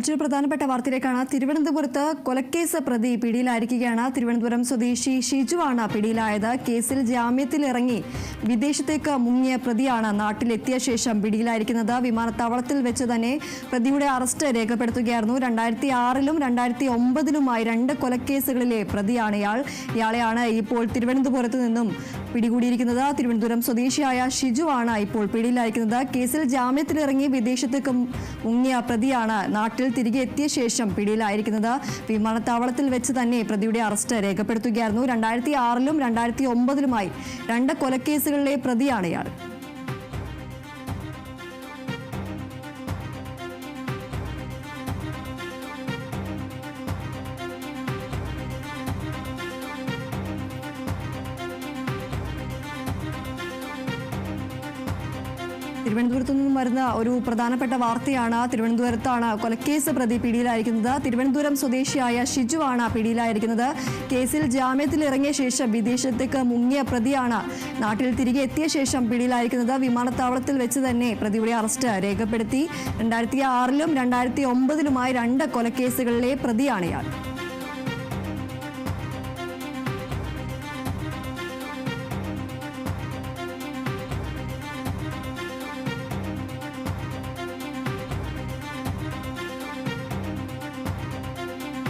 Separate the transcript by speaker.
Speaker 1: മറ്റൊരു പ്രധാനപ്പെട്ട വാർത്തയിലേക്കാണ് തിരുവനന്തപുരത്ത് കൊലക്കേസ് പ്രതി പിടിയിലായിരിക്കുകയാണ്. തിരുവനന്തപുരം സ്വദേശി ഷിജുവാണ് പിടിയിലായത്. കേസിൽ ജാമ്യത്തിലിറങ്ങി വിദേശത്തേക്ക് മുങ്ങിയ പ്രതിയാണ് നാട്ടിലെത്തിയ ശേഷം പിടിയിലായിരിക്കുന്നത്. വിമാനത്താവളത്തിൽ വെച്ച് തന്നെ പ്രതിയുടെ അറസ്റ്റ് രേഖപ്പെടുത്തുകയായിരുന്നു. രണ്ടായിരത്തി ആറിലും രണ്ടായിരത്തി ഒമ്പതിലുമായി രണ്ട് കൊലക്കേസുകളിലെ പ്രതിയാണ് ഇയാൾ. ഇയാളെയാണ് ഇപ്പോൾ തിരുവനന്തപുരത്ത് നിന്നും പിടികൂടിയിരിക്കുന്നത്. തിരുവനന്തപുരം സ്വദേശിയായ ഷിജുവാണ് ഇപ്പോൾ പിടിയിലായിരിക്കുന്നത്. കേസിൽ ജാമ്യത്തിലിറങ്ങി വിദേശത്തേക്കും മുങ്ങിയ പ്രതിയാണ് നാട്ടിൽ തിരികെ എത്തിയ ശേഷം പിടിയിലായിരിക്കുന്നത്. വിമാനത്താവളത്തിൽ വെച്ച് തന്നെ പ്രതിയുടെ അറസ്റ്റ് രേഖപ്പെടുത്തുകയായിരുന്നു. രണ്ടായിരത്തി ആറിലും രണ്ടായിരത്തി ഒമ്പതിലുമായി രണ്ട് കൊലക്കേസുകളിലെ പ്രതിയാണ് ഇയാൾ. തിരുവനന്തപുരത്തു നിന്നും വരുന്ന ഒരു പ്രധാനപ്പെട്ട വാർത്തയാണ്. തിരുവനന്തപുരത്താണ് കൊലക്കേസ് പ്രതി പിടിയിലായിരിക്കുന്നത്. തിരുവനന്തപുരം സ്വദേശിയായ ഷിജുവാണ് പിടിയിലായിരിക്കുന്നത്. കേസിൽ ജാമ്യത്തിൽ ഇറങ്ങിയ ശേഷം വിദേശത്തേക്ക് മുങ്ങിയ പ്രതിയാണ്. നാട്ടിൽ തിരികെ എത്തിയ ശേഷം പിടിയിലായിരിക്കുന്നത് വിമാനത്താവളത്തിൽ വെച്ച് തന്നെ പ്രതിയുടെ അറസ്റ്റ് രേഖപ്പെടുത്തി. രണ്ടായിരത്തി ആറിലും രണ്ടായിരത്തി ഒമ്പതിലുമായി രണ്ട് കൊലക്കേസുകളിലെ പ്രതിയാണ് ഇയാൾ.